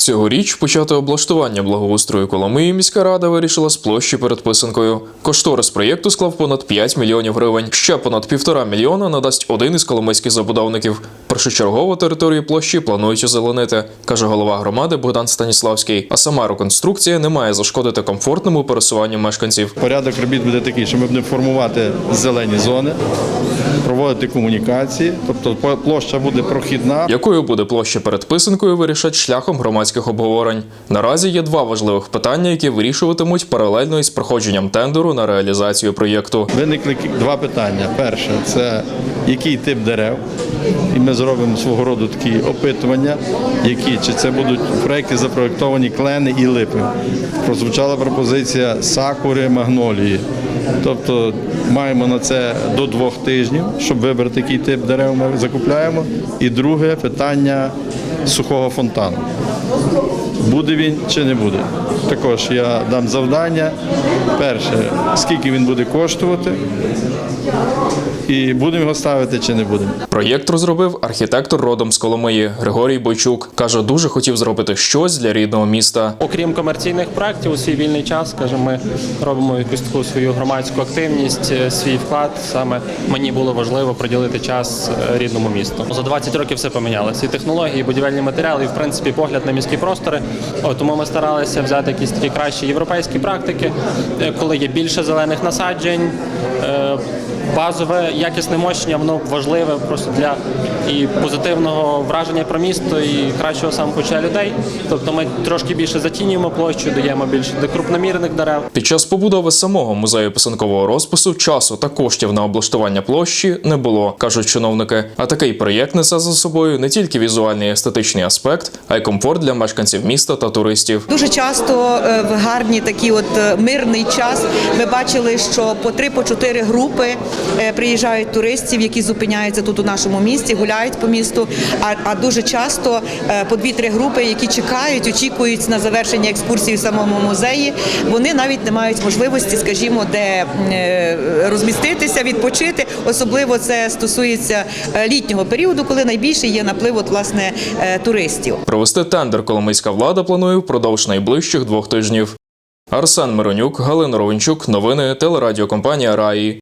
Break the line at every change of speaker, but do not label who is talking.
Цьогоріч почати облаштування благоустрою Коломиї міська рада вирішила з площі перед писанкою. Кошторис проєкту склав понад 5 мільйонів гривень. Ще понад півтора мільйона надасть один із коломийських забудовників. Першочергово територію площі планують озеленити, каже голова громади Богдан Станіславський. А сама реконструкція не має зашкодити комфортному пересуванню мешканців.
Порядок робіт буде такий, що ми будемо формувати зелені зони, проводити комунікації, тобто площа буде прохідна.
Якою буде площа перед писанкою, вирішать шляхом громадських обговорень. Наразі є два важливих питання, які вирішуватимуть паралельно із проходженням тендеру на реалізацію проєкту.
Виникли два питання. Перше це який тип дерев. І ми зробимо свого роду такі опитування, які чи це будуть проекти запроектовані клени і липи. Прозвучала пропозиція сакури, магнолії. Тобто маємо на це до двох тижнів, щоб вибрати, який тип дерев ми закупляємо. І друге питання сухого фонтану. Буде він чи не буде. Також я дам завдання. Перше, скільки він буде коштувати, і будемо його ставити чи не будемо.
Проєкт розробив архітектор родом з Коломиї Григорій Бойчук. каже, дуже хотів зробити щось для рідного міста.
Окрім комерційних проєктів, у свій вільний час, скажімо, ми робимо якусь таку свою громадську активність, е, свій вклад. Саме мені було важливо приділити час е, рідному місту. За 20 років все помінялося. І технології, і будівельні матеріали, і в принципі погляд на міські простори. О, тому ми старалися взяти якісь такі кращі європейські практики, е, коли є більше зелених насаджень. Базове якісне мощення, воно важливе просто для і позитивного враження про місто, і кращого самопочуття людей. Тобто ми трошки більше затінюємо площу, даємо більше до крупномірних дерев.
Під час побудови самого музею писанкового розпису часу та коштів на облаштування площі не було, кажуть чиновники. А такий проєкт несе за собою не тільки візуальний естетичний аспект, а й комфорт для мешканців міста та туристів.
Дуже часто е, в гарні такі от е, мирний час ми бачили, що по три по чотири групи приїжджають туристів, які зупиняються тут у нашому місті, гуляють по місту. А, а дуже часто е, по дві-три групи, які чекають, очікують на завершення екскурсії в самому музеї. Вони навіть не мають можливості, скажімо, де е, розміститися, відпочити. Особливо це стосується е, літнього періоду, коли найбільше є наплив от, власне е, туристів.
Провести тендер коломийська влада планує впродовж найближчих двох тижнів. Арсен Миронюк, Галина Ровенчук, новини телерадіокомпанія Раї.